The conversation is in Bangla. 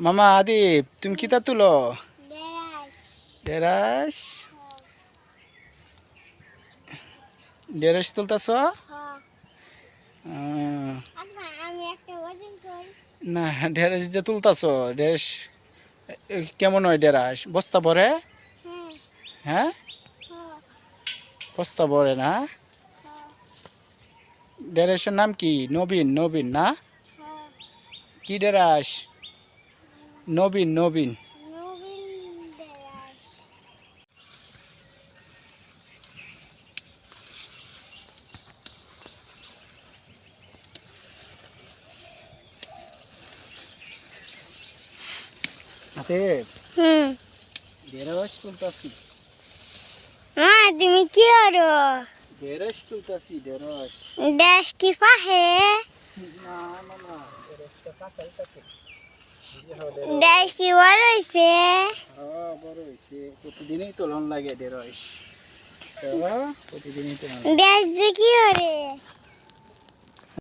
মামা আদিপ তুমি কিতা তুলো? ডেরাস ডেরাস তুলতাছ? না ডেরাস যে তুলতাছ ডেরাস কেমন হয় ডেরাস বস্তা ভরে? হ্যাঁ? বস্তা ভরে না? ডেরাসের নাম কি? নবীন নবীন না? কি ডেরাস নবীন নবীন। তুমি কি করো? ডেরাস তুলতাছি ডেরাস দেশ কি পাহে? না না না ডেরাসটা কাঁচাই কাছে দেশ কি বড় হইছে? হ্যাঁ বড় হইছে। প্রতিদিনই তোলন লাগে ডেরাস প্রতিদিনই তোলন দেশ কি করে?